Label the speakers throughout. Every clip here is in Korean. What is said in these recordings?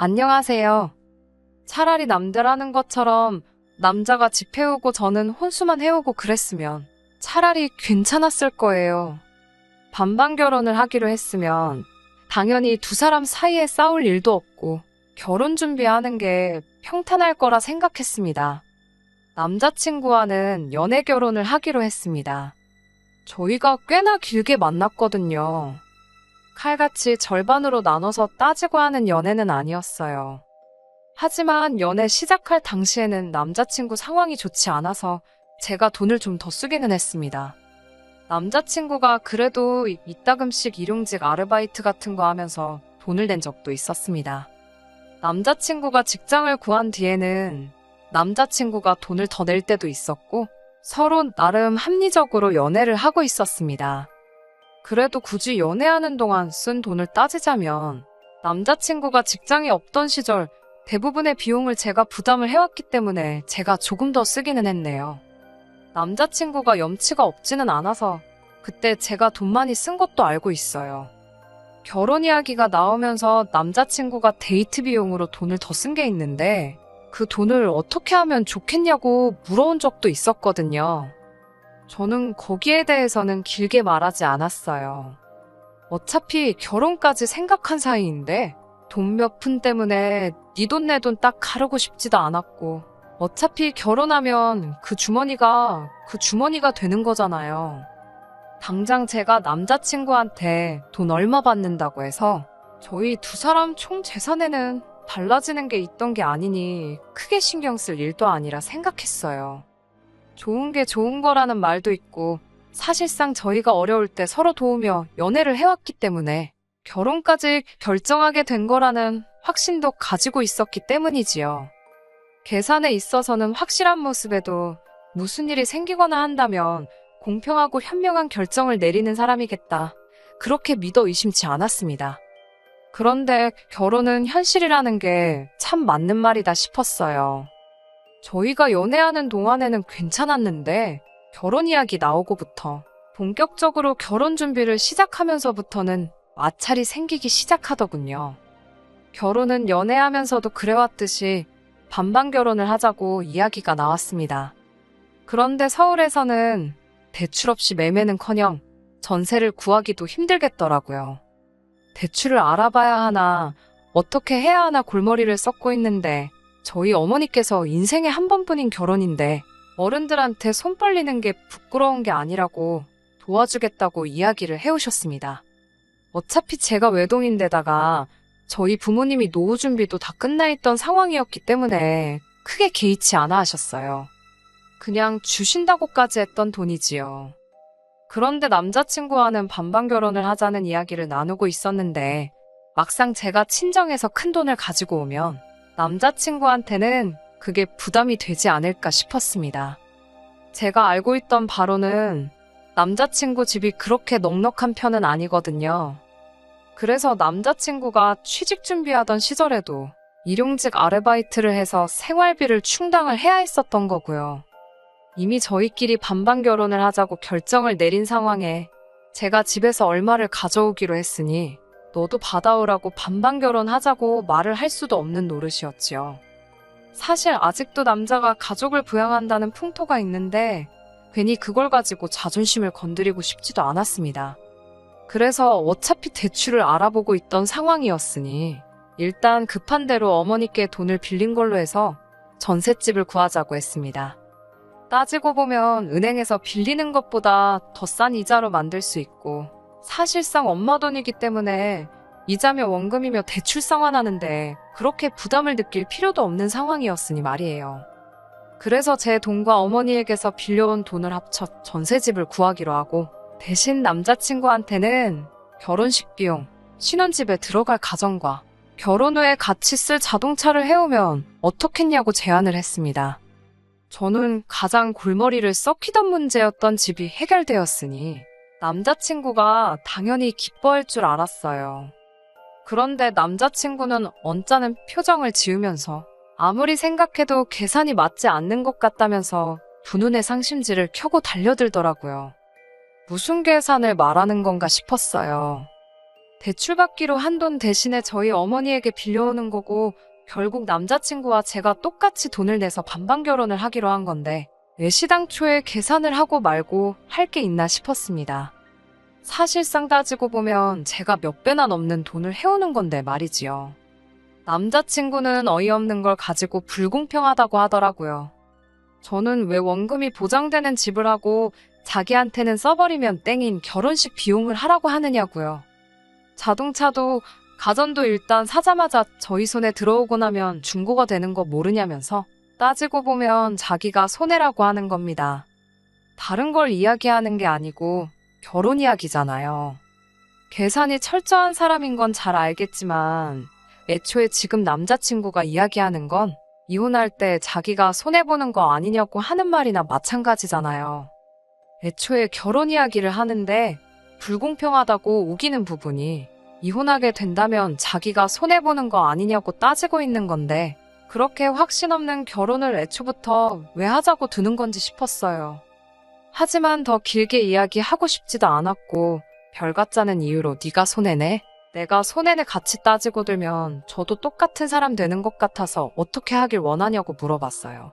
Speaker 1: 안녕하세요. 차라리 남들 하는 것처럼 남자가 집 해오고 저는 혼수만 해오고 그랬으면 차라리 괜찮았을 거예요. 반반 결혼을 하기로 했으면 당연히 두 사람 사이에 싸울 일도 없고 결혼 준비하는 게 평탄할 거라 생각했습니다. 남자친구와는 연애 결혼을 하기로 했습니다. 저희가 꽤나 길게 만났거든요. 칼같이 절반으로 나눠서 따지고 하는 연애는 아니었어요. 하지만 연애 시작할 당시에는 남자친구 상황이 좋지 않아서 제가 돈을 좀 더 쓰기는 했습니다. 남자친구가 그래도 이따금씩 일용직 아르바이트 같은 거 하면서 돈을 낸 적도 있었습니다. 남자친구가 직장을 구한 뒤에는 남자친구가 돈을 더 낼 때도 있었고 서로 나름 합리적으로 연애를 하고 있었습니다. 그래도 굳이 연애하는 동안 쓴 돈을 따지자면 남자친구가 직장이 없던 시절 대부분의 비용을 제가 부담을 해왔기 때문에 제가 조금 더 쓰기는 했네요. 남자친구가 염치가 없지는 않아서 그때 제가 돈 많이 쓴 것도 알고 있어요. 결혼 이야기가 나오면서 남자친구가 데이트 비용으로 돈을 더 쓴 게 있는데 그 돈을 어떻게 하면 좋겠냐고 물어온 적도 있었거든요. 저는 거기에 대해서는 길게 말하지 않았어요. 어차피 결혼까지 생각한 사이인데 돈 몇 푼 때문에 네 돈 내 돈 딱 가르고 싶지도 않았고 어차피 결혼하면 그 주머니가 그 주머니가 되는 거잖아요. 당장 제가 남자친구한테 돈 얼마 받는다고 해서 저희 두 사람 총 재산에는 달라지는 게 있던 게 아니니 크게 신경 쓸 일도 아니라 생각했어요. 좋은 게 좋은 거라는 말도 있고 사실상 저희가 어려울 때 서로 도우며 연애를 해왔기 때문에 결혼까지 결정하게 된 거라는 확신도 가지고 있었기 때문이지요. 계산에 있어서는 확실한 모습에도 무슨 일이 생기거나 한다면 공평하고 현명한 결정을 내리는 사람이겠다. 그렇게 믿어 의심치 않았습니다. 그런데 결혼은 현실이라는 게 참 맞는 말이다 싶었어요. 저희가 연애하는 동안에는 괜찮았는데 결혼 이야기 나오고부터 본격적으로 결혼 준비를 시작하면서부터는 마찰이 생기기 시작하더군요. 결혼은 연애하면서도 그래왔듯이 반반 결혼을 하자고 이야기가 나왔습니다. 그런데 서울에서는 대출 없이 매매는커녕 전세를 구하기도 힘들겠더라고요. 대출을 알아봐야 하나 어떻게 해야 하나 골머리를 썩고 있는데 저희 어머니께서 인생에 한 번뿐인 결혼인데 어른들한테 손 벌리는 게 부끄러운 게 아니라고 도와주겠다고 이야기를 해오셨습니다. 어차피 제가 외동인데다가 저희 부모님이 노후 준비도 다 끝나 있던 상황이었기 때문에 크게 개의치 않아 하셨어요. 그냥 주신다고까지 했던 돈이지요. 그런데 남자친구와는 반반 결혼을 하자는 이야기를 나누고 있었는데 막상 제가 친정에서 큰 돈을 가지고 오면 남자친구한테는 그게 부담이 되지 않을까 싶었습니다. 제가 알고 있던 바로는 남자친구 집이 그렇게 넉넉한 편은 아니거든요. 그래서 남자친구가 취직 준비하던 시절에도 일용직 아르바이트를 해서 생활비를 충당을 해야 했었던 거고요. 이미 저희끼리 반반 결혼을 하자고 결정을 내린 상황에 제가 집에서 얼마를 가져오기로 했으니 너도 받아오라고 반반 결혼하자고 말을 할 수도 없는 노릇이었지요. 사실 아직도 남자가 가족을 부양한다는 풍토가 있는데 괜히 그걸 가지고 자존심을 건드리고 싶지도 않았습니다. 그래서 어차피 대출을 알아보고 있던 상황이었으니 일단 급한 대로 어머니께 돈을 빌린 걸로 해서 전셋집을 구하자고 했습니다. 따지고 보면 은행에서 빌리는 것보다 더 싼 이자로 만들 수 있고 사실상 엄마 돈이기 때문에 이자며 원금이며 대출 상환하는데 그렇게 부담을 느낄 필요도 없는 상황이었으니 말이에요. 그래서 제 돈과 어머니에게서 빌려온 돈을 합쳐 전세집을 구하기로 하고 대신 남자친구한테는 결혼식 비용, 신혼집에 들어갈 가정과 결혼 후에 같이 쓸 자동차를 해오면 어떻겠냐고 제안을 했습니다. 저는 가장 골머리를 썩히던 문제였던 집이 해결되었으니 남자친구가 당연히 기뻐할 줄 알았어요. 그런데 남자친구는 언짢은 표정을 지으면서 아무리 생각해도 계산이 맞지 않는 것 같다면서 두 눈의 상심지를 켜고 달려들더라고요. 무슨 계산을 말하는 건가 싶었어요. 대출받기로 한 돈 대신에 저희 어머니에게 빌려오는 거고 결국 남자친구와 제가 똑같이 돈을 내서 반반 결혼을 하기로 한 건데 왜 시당초에 계산을 하고 말고 할 게 있나 싶었습니다. 사실상 따지고 보면 제가 몇 배나 넘는 돈을 해오는 건데 말이지요. 남자친구는 어이없는 걸 가지고 불공평하다고 하더라고요. 저는 왜 원금이 보장되는 집을 하고 자기한테는 써버리면 땡인 결혼식 비용을 하라고 하느냐고요. 자동차도 가전도 일단 사자마자 저희 손에 들어오고 나면 중고가 되는 거 모르냐면서 따지고 보면 자기가 손해라고 하는 겁니다. 다른 걸 이야기하는 게 아니고 결혼 이야기잖아요. 계산이 철저한 사람인 건 잘 알겠지만 애초에 지금 남자친구가 이야기하는 건 이혼할 때 자기가 손해보는 거 아니냐고 하는 말이나 마찬가지잖아요. 애초에 결혼 이야기를 하는데 불공평하다고 우기는 부분이 이혼하게 된다면 자기가 손해보는 거 아니냐고 따지고 있는 건데 그렇게 확신 없는 결혼을 애초부터 왜 하자고 드는 건지 싶었어요. 하지만 더 길게 이야기하고 싶지도 않았고 별 같자는 이유로 네가 손해내? 내가 손해내 같이 따지고 들면 저도 똑같은 사람 되는 것 같아서 어떻게 하길 원하냐고 물어봤어요.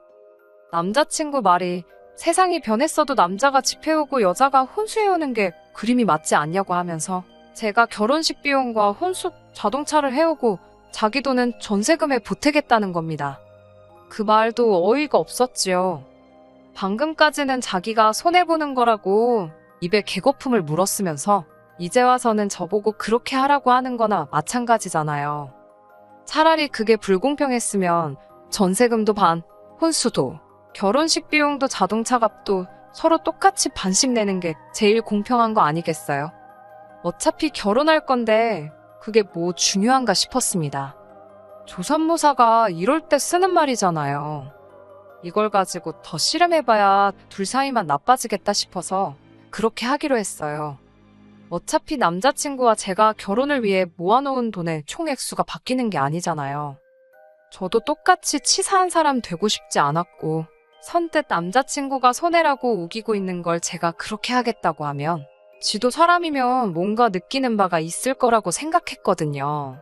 Speaker 1: 남자친구 말이 세상이 변했어도 남자가 집해오고 여자가 혼수해오는 게 그림이 맞지 않냐고 하면서 제가 결혼식 비용과 혼수 자동차를 해오고 자기 돈은 전세금에 보태겠다는 겁니다. 그 말도 어이가 없었지요. 방금까지는 자기가 손해보는 거라고 입에 개거품을 물었으면서 이제 와서는 저보고 그렇게 하라고 하는 거나 마찬가지잖아요. 차라리 그게 불공평했으면 전세금도 반, 혼수도, 결혼식 비용도 자동차 값도 서로 똑같이 반씩 내는 게 제일 공평한 거 아니겠어요? 어차피 결혼할 건데 그게 뭐 중요한가 싶었습니다. 조선모사가 이럴 때 쓰는 말이잖아요. 이걸 가지고 더 씨름해봐야 둘 사이만 나빠지겠다 싶어서 그렇게 하기로 했어요. 어차피 남자친구와 제가 결혼을 위해 모아놓은 돈의 총 액수가 바뀌는 게 아니잖아요. 저도 똑같이 치사한 사람 되고 싶지 않았고, 선뜻 남자친구가 손해라고 우기고 있는 걸 제가 그렇게 하겠다고 하면, 지도 사람이면 뭔가 느끼는 바가 있을 거라고 생각했거든요.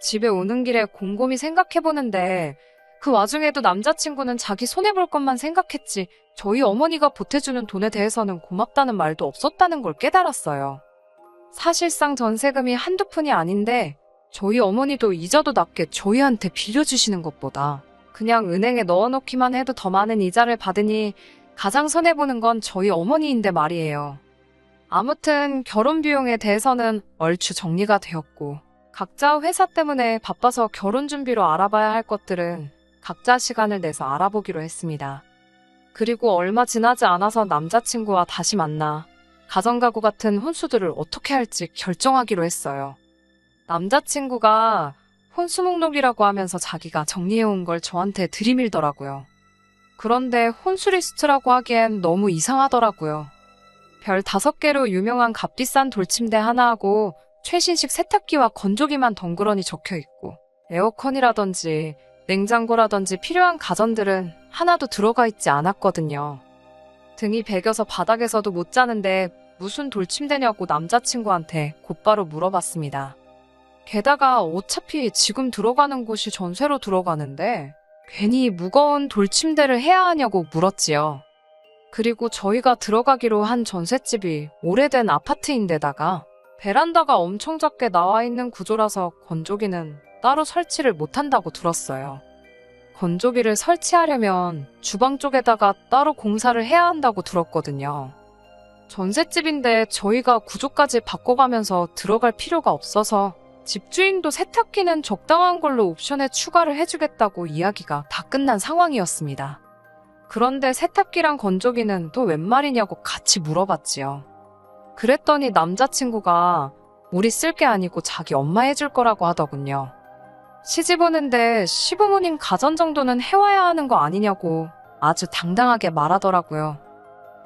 Speaker 1: 집에 오는 길에 곰곰이 생각해보는데, 그 와중에도 남자친구는 자기 손해볼 것만 생각했지, 저희 어머니가 보태주는 돈에 대해서는 고맙다는 말도 없었다는 걸 깨달았어요. 사실상 전세금이 한두 푼이 아닌데 저희 어머니도 이자도 낮게 저희한테 빌려주시는 것보다 그냥 은행에 넣어놓기만 해도 더 많은 이자를 받으니 가장 손해보는 건 저희 어머니인데 말이에요. 아무튼 결혼 비용에 대해서는 얼추 정리가 되었고 각자 회사 때문에 바빠서 결혼 준비로 알아봐야 할 것들은 각자 시간을 내서 알아보기로 했습니다. 그리고 얼마 지나지 않아서 남자친구와 다시 만나 가정가구 같은 혼수들을 어떻게 할지 결정하기로 했어요. 남자친구가 혼수 목록이라고 하면서 자기가 정리해온 걸 저한테 들이밀더라고요. 그런데 혼수 리스트라고 하기엔 너무 이상하더라고요. 별 다섯 개로 유명한 값비싼 돌침대 하나하고 최신식 세탁기와 건조기만 덩그러니 적혀 있고 에어컨이라든지 냉장고라든지 필요한 가전들은 하나도 들어가 있지 않았거든요. 등이 베겨서 바닥에서도 못 자는데 무슨 돌침대냐고 남자친구한테 곧바로 물어봤습니다. 게다가 어차피 지금 들어가는 곳이 전세로 들어가는데 괜히 무거운 돌침대를 해야 하냐고 물었지요. 그리고 저희가 들어가기로 한 전셋집이 오래된 아파트인데다가 베란다가 엄청 작게 나와 있는 구조라서 건조기는 따로 설치를 못한다고 들었어요. 건조기를 설치하려면 주방 쪽에다가 따로 공사를 해야 한다고 들었거든요. 전셋집인데 저희가 구조까지 바꿔가면서 들어갈 필요가 없어서 집주인도 세탁기는 적당한 걸로 옵션에 추가를 해주겠다고 이야기가 다 끝난 상황이었습니다. 그런데 세탁기랑 건조기는 또 웬 말이냐고 같이 물어봤지요. 그랬더니 남자친구가 우리 쓸 게 아니고 자기 엄마 해줄 거라고 하더군요. 시집 오는데 시부모님 가전 정도는 해와야 하는 거 아니냐고 아주 당당하게 말하더라고요.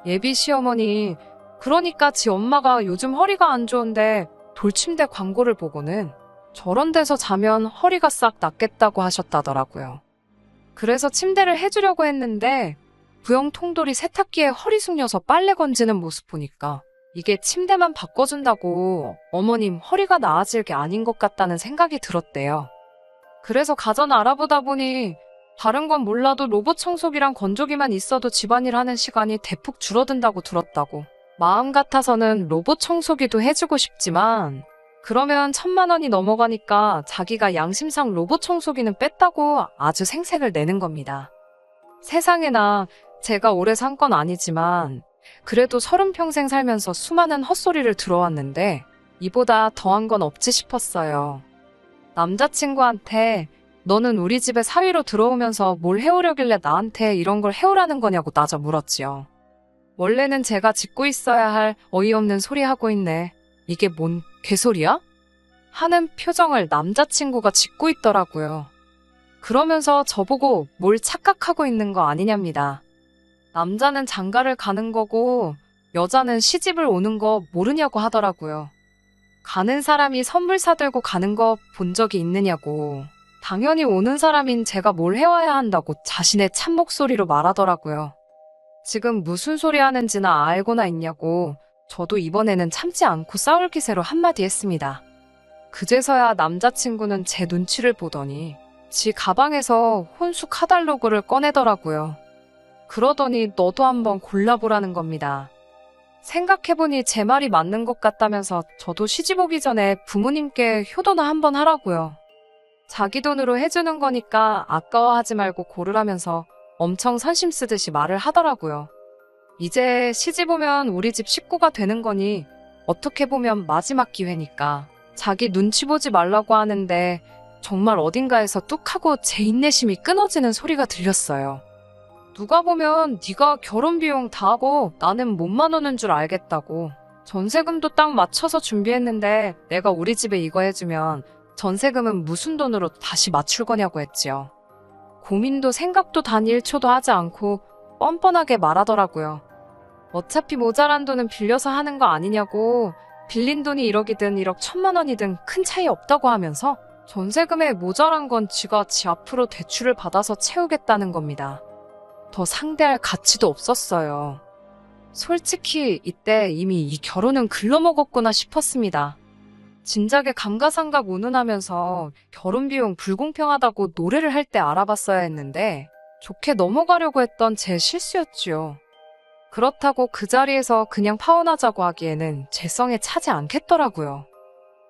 Speaker 1: 예비 시어머니, 그러니까 지 엄마가 요즘 허리가 안 좋은데 돌침대 광고를 보고는 저런 데서 자면 허리가 싹 낫겠다고 하셨다더라고요. 그래서 침대를 해주려고 했는데 부영 통돌이 세탁기에 허리 숙여서 빨래 건지는 모습 보니까 이게 침대만 바꿔준다고 어머님 허리가 나아질 게 아닌 것 같다는 생각이 들었대요. 그래서 가전 알아보다 보니 다른 건 몰라도 로봇 청소기랑 건조기만 있어도 집안일 하는 시간이 대폭 줄어든다고 들었다고. 마음 같아서는 로봇 청소기도 해주고 싶지만 그러면 천만 원이 넘어가니까 자기가 양심상 로봇 청소기는 뺐다고 아주 생색을 내는 겁니다. 세상에나 제가 오래 산 건 아니지만 그래도 서른 평생 살면서 수많은 헛소리를 들어왔는데 이보다 더한 건 없지 싶었어요. 남자친구한테 너는 우리 집에 사위로 들어오면서 뭘 해오려길래 나한테 이런 걸 해오라는 거냐고 따져 물었지요. 원래는 제가 짓고 있어야 할 어이없는 소리 하고 있네. 이게 뭔 개소리야? 하는 표정을 남자친구가 짓고 있더라고요. 그러면서 저보고 뭘 착각하고 있는 거 아니냐입니다. 남자는 장가를 가는 거고 여자는 시집을 오는 거 모르냐고 하더라고요. 가는 사람이 선물 사들고 가는 거 본 적이 있느냐고. 당연히 오는 사람인 제가 뭘 해와야 한다고 자신의 참 목소리로 말하더라고요. 지금 무슨 소리 하는지나 알고나 있냐고 저도 이번에는 참지 않고 싸울 기세로 한마디 했습니다. 그제서야 남자친구는 제 눈치를 보더니 지 가방에서 혼수 카달로그를 꺼내더라고요. 그러더니 너도 한번 골라보라는 겁니다. 생각해보니 제 말이 맞는 것 같다면서 저도 시집 오기 전에 부모님께 효도나 한번 하라고요. 자기 돈으로 해주는 거니까 아까워하지 말고 고르라면서 엄청 선심 쓰듯이 말을 하더라고요. 이제 시집 오면 우리 집 식구가 되는 거니 어떻게 보면 마지막 기회니까 자기 눈치 보지 말라고 하는데 정말 어딘가에서 뚝 하고 제 인내심이 끊어지는 소리가 들렸어요. 누가 보면 네가 결혼 비용 다 하고 나는 몸만 오는 줄 알겠다고. 전세금도 딱 맞춰서 준비했는데 내가 우리 집에 이거 해주면 전세금은 무슨 돈으로 다시 맞출 거냐고 했지요. 고민도 생각도 단 1초도 하지 않고 뻔뻔하게 말하더라고요. 어차피 모자란 돈은 빌려서 하는 거 아니냐고 빌린 돈이 1억이든 1억 천만 원이든 큰 차이 없다고 하면서 전세금에 모자란 건 지가 지 앞으로 대출을 받아서 채우겠다는 겁니다. 더 상대할 가치도 없었어요. 솔직히 이때 이미 이 결혼은 글러먹었구나 싶었습니다. 진작에 감가상각 운운하면서 결혼 비용 불공평하다고 노래를 할 때 알아봤어야 했는데 좋게 넘어가려고 했던 제 실수였지요. 그렇다고 그 자리에서 그냥 파혼하자고 하기에는 재성에 차지 않겠더라고요.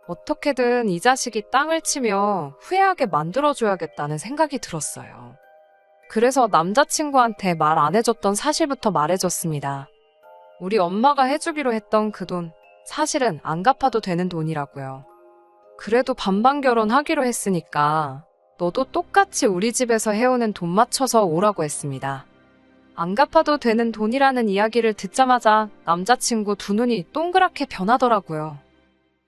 Speaker 1: 어떻게든 이 자식이 땅을 치며 후회하게 만들어줘야겠다는 생각이 들었어요. 그래서 남자친구한테 말 안 해줬던 사실부터 말해줬습니다. 우리 엄마가 해주기로 했던 그 돈, 사실은 안 갚아도 되는 돈이라고요. 그래도 반반 결혼하기로 했으니까 너도 똑같이 우리 집에서 해오는 돈 맞춰서 오라고 했습니다. 안 갚아도 되는 돈이라는 이야기를 듣자마자 남자친구 두 눈이 동그랗게 변하더라고요.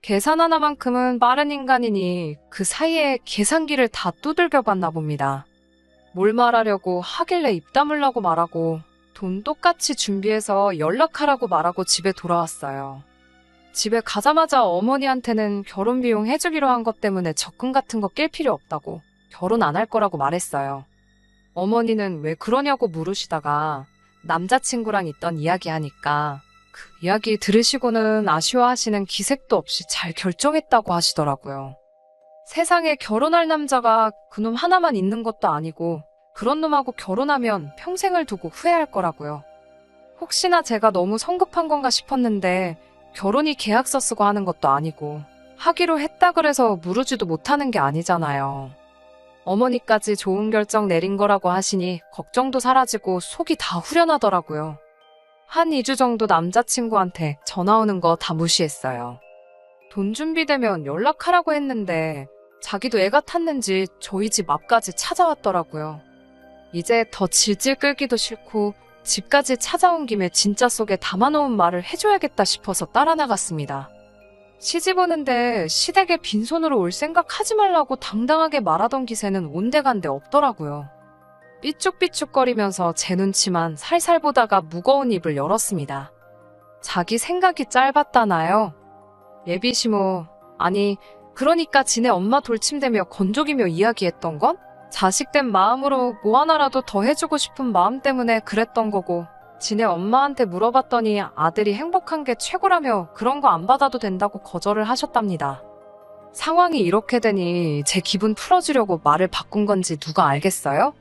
Speaker 1: 계산 하나만큼은 빠른 인간이니 그 사이에 계산기를 다 두들겨 봤나 봅니다. 뭘 말하려고 하길래 입 다물라고 말하고 돈 똑같이 준비해서 연락하라고 말하고 집에 돌아왔어요. 집에 가자마자 어머니한테는 결혼 비용 해주기로 한 것 때문에 적금 같은 거 낄 필요 없다고 결혼 안 할 거라고 말했어요. 어머니는 왜 그러냐고 물으시다가 남자친구랑 있던 이야기 하니까 그 이야기 들으시고는 아쉬워하시는 기색도 없이 잘 결정했다고 하시더라고요. 세상에 결혼할 남자가 그놈 하나만 있는 것도 아니고 그런 놈하고 결혼하면 평생을 두고 후회할 거라고요. 혹시나 제가 너무 성급한 건가 싶었는데 결혼이 계약서 쓰고 하는 것도 아니고 하기로 했다 그래서 무르지도 못하는 게 아니잖아요. 어머니까지 좋은 결정 내린 거라고 하시니 걱정도 사라지고 속이 다 후련하더라고요. 한 2주 정도 남자친구한테 전화 오는 거 다 무시했어요. 돈 준비되면 연락하라고 했는데 자기도 애가 탔는지 저희 집 앞까지 찾아왔더라고요. 이제 더 질질 끌기도 싫고 집까지 찾아온 김에 진짜 속에 담아놓은 말을 해줘야겠다 싶어서 따라 나갔습니다. 시집 오는데 시댁에 빈손으로 올 생각 하지 말라고 당당하게 말하던 기세는 온데간데 없더라고요. 삐죽삐죽거리면서 제 눈치만 살살 보다가 무거운 입을 열었습니다. 자기 생각이 짧았다나요? 예비시모, 아니, 그러니까 지네 엄마 돌침대며 건조기며 이야기했던 건? 자식된 마음으로 뭐 하나라도 더 해주고 싶은 마음 때문에 그랬던 거고, 지네 엄마한테 물어봤더니 아들이 행복한 게 최고라며 그런 거 안 받아도 된다고 거절을 하셨답니다. 상황이 이렇게 되니 제 기분 풀어주려고 말을 바꾼 건지 누가 알겠어요?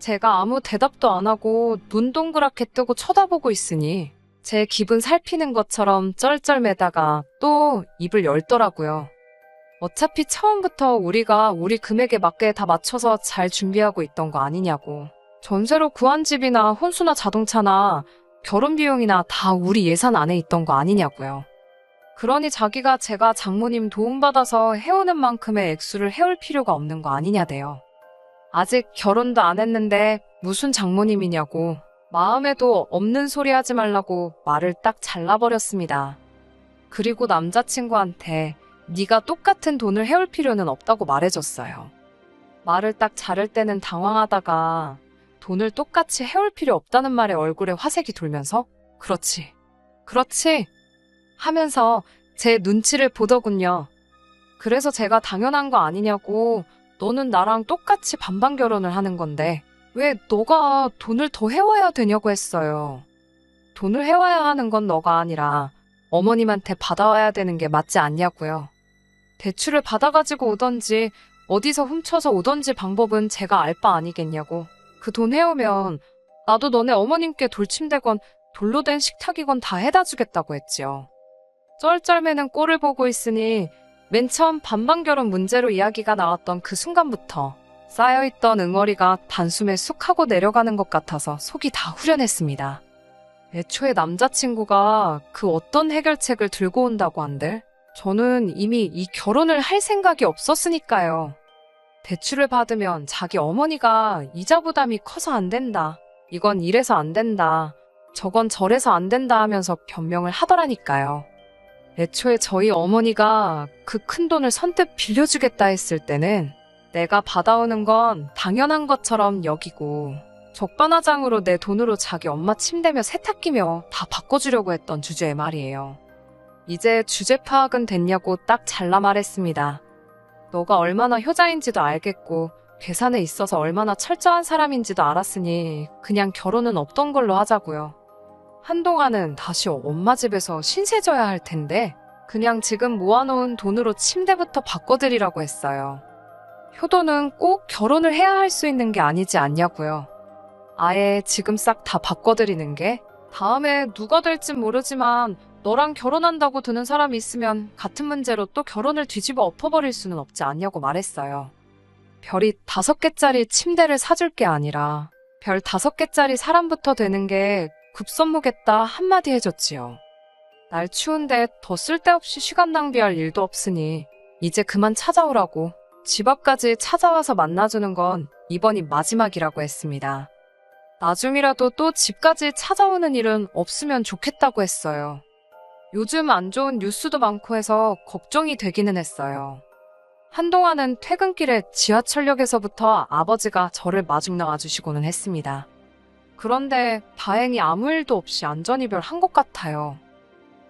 Speaker 1: 제가 아무 대답도 안 하고 눈 동그랗게 뜨고 쳐다보고 있으니 제 기분 살피는 것처럼 쩔쩔매다가 또 입을 열더라고요. 어차피 처음부터 우리가 우리 금액에 맞게 다 맞춰서 잘 준비하고 있던 거 아니냐고. 전세로 구한 집이나 혼수나 자동차나 결혼 비용이나 다 우리 예산 안에 있던 거 아니냐고요. 그러니 자기가 제가 장모님 도움받아서 해오는 만큼의 액수를 해올 필요가 없는 거 아니냐대요. 아직 결혼도 안 했는데 무슨 장모님이냐고 마음에도 없는 소리 하지 말라고 말을 딱 잘라버렸습니다. 그리고 남자친구한테 네가 똑같은 돈을 해올 필요는 없다고 말해줬어요. 말을 딱 자를 때는 당황하다가 돈을 똑같이 해올 필요 없다는 말에 얼굴에 화색이 돌면서 그렇지, 그렇지 하면서 제 눈치를 보더군요. 그래서 제가 당연한 거 아니냐고 너는 나랑 똑같이 반반 결혼을 하는 건데 왜 너가 돈을 더 해와야 되냐고 했어요. 돈을 해와야 하는 건 너가 아니라 어머님한테 받아와야 되는 게 맞지 않냐고요. 대출을 받아가지고 오던지 어디서 훔쳐서 오던지 방법은 제가 알 바 아니겠냐고. 그 돈 해오면 나도 너네 어머님께 돌침대건 돌로 된 식탁이건 다 해다 주겠다고 했지요. 쩔쩔매는 꼴을 보고 있으니 맨 처음 반반 결혼 문제로 이야기가 나왔던 그 순간부터 쌓여있던 응어리가 단숨에 쑥 하고 내려가는 것 같아서 속이 다 후련했습니다. 애초에 남자친구가 그 어떤 해결책을 들고 온다고 한들 저는 이미 이 결혼을 할 생각이 없었으니까요. 대출을 받으면 자기 어머니가 이자 부담이 커서 안 된다. 이건 이래서 안 된다. 저건 저래서 안 된다 하면서 변명을 하더라니까요. 애초에 저희 어머니가 그 큰 돈을 선뜻 빌려주겠다 했을 때는 내가 받아오는 건 당연한 것처럼 여기고 적반하장으로 내 돈으로 자기 엄마 침대며 세탁기며 다 바꿔주려고 했던 주제의 말이에요. 이제 주제 파악은 됐냐고 딱 잘라 말했습니다. 너가 얼마나 효자인지도 알겠고 계산에 있어서 얼마나 철저한 사람인지도 알았으니 그냥 결혼은 없던 걸로 하자고요. 한동안은 다시 엄마 집에서 신세 져야 할 텐데 그냥 지금 모아놓은 돈으로 침대부터 바꿔드리라고 했어요. 효도는 꼭 결혼을 해야 할 수 있는 게 아니지 않냐고요. 아예 지금 싹 다 바꿔드리는 게 다음에 누가 될진 모르지만 너랑 결혼한다고 드는 사람이 있으면 같은 문제로 또 결혼을 뒤집어 엎어버릴 수는 없지 않냐고 말했어요. 별이 다섯 개짜리 침대를 사줄 게 아니라 별 다섯 개짜리 사람부터 되는 게 급선무겠다 한마디 해줬지요. 날 추운데 더 쓸데없이 시간 낭비할 일도 없으니 이제 그만 찾아오라고 집 앞까지 찾아와서 만나주는 건 이번이 마지막이라고 했습니다. 나중이라도 또 집까지 찾아오는 일은 없으면 좋겠다고 했어요. 요즘 안 좋은 뉴스도 많고 해서 걱정이 되기는 했어요. 한동안은 퇴근길에 지하철역에서부터 아버지가 저를 마중 나와주시고는 했습니다. 그런데 다행히 아무 일도 없이 안전이별 한 것 같아요.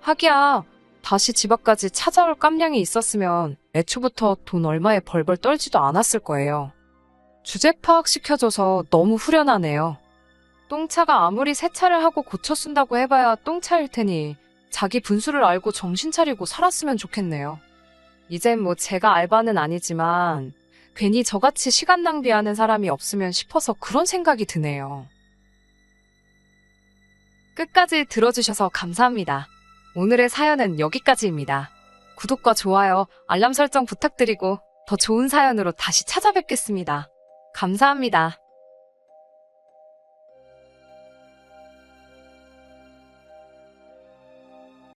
Speaker 1: 하기야, 다시 집 앞까지 찾아올 깜냥이 있었으면 애초부터 돈 얼마에 벌벌 떨지도 않았을 거예요. 주제 파악시켜줘서 너무 후련하네요. 똥차가 아무리 세차를 하고 고쳐 쓴다고 해봐야 똥차일 테니 자기 분수를 알고 정신 차리고 살았으면 좋겠네요. 이젠 뭐 제가 알바는 아니지만 괜히 저같이 시간 낭비하는 사람이 없으면 싶어서 그런 생각이 드네요. 끝까지 들어주셔서 감사합니다. 오늘의 사연은 여기까지입니다. 구독과 좋아요, 알람 설정 부탁드리고 더 좋은 사연으로 다시 찾아뵙겠습니다. 감사합니다.